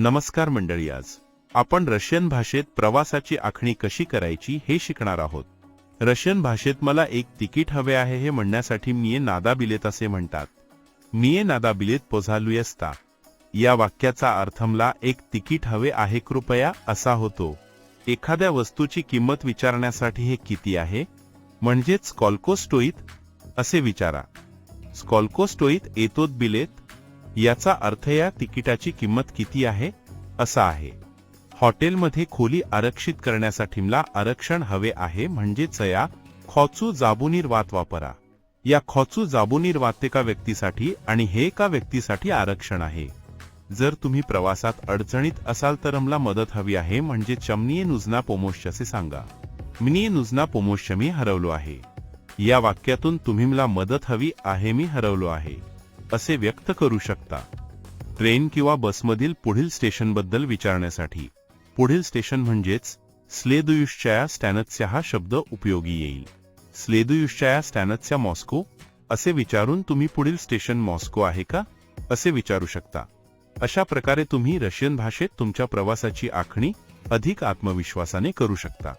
नमस्कार मंडळी आज. आपण रशियन भाषेत प्रवासाची आखणी कशी करायची हे शिकणार आहोत. रशियन भाषेत मला एक तिकीट हवे आहे हे म्हणण्यासाठी मिये नादा बिलेत असे म्हणतात. मिये नादा बिलेत पोझालुयस्ता. या वाक्याचा अर्थमला एक तिकीट हवे आहे कृपया असा होतो. एखाद्या वस्तूची किंमत विचारण्यासाठी हे किती आहे? म्हणजेच स्कॉल्कोस्टोईत असे विचारा. स्कॉल्कोस्टोईत एतोत बिलेत याचा अर्थ या तिकिटाची किंमत किती आहे? असा आहे. हॉटेलमध्ये खोली आरक्षित करण्यासाठी मला आरक्षण हवे आहे म्हणजेच या खॉचू जाबुनीर वात वापरा. या खॉचू जाबुनीर वात एका व्यक्तीसाठी आणि हे एका व्यक्तीसाठी आरक्षण आहे. जर तुम्ही प्रवासात अडचणीत असाल तर मला मदत हवी आहे म्हणजे चमनीये नुजना पोमोश असे सांगा. मिनिये नुजना पोमोश मी हरवलो आहे. या वाक्यातून तुम्ही मला मदत हवी आहे मी हरवलो आहे. असे व्यक्त करू शकता. ट्रेन किंवा बसमधील पुढील स्टेशनबद्दल विचारण्यासाठी. पुढील स्टेशन म्हणजेच स्लेदुयुश्चया स्टॅनत्स्या हा शब्द उपयोगी येईल. स्लेदुयुश्चया स्टॅनत्स्या मॉस्को? असे विचारून तुम्ही पुढील स्टेशन मॉस्को आहे का? असे विचारू शकता. अशा प्रकारे तुम्ही रशियन भाषेत तुमच्या प्रवासाची आखणी अधिक आत्मविश्वासाने करू शकता.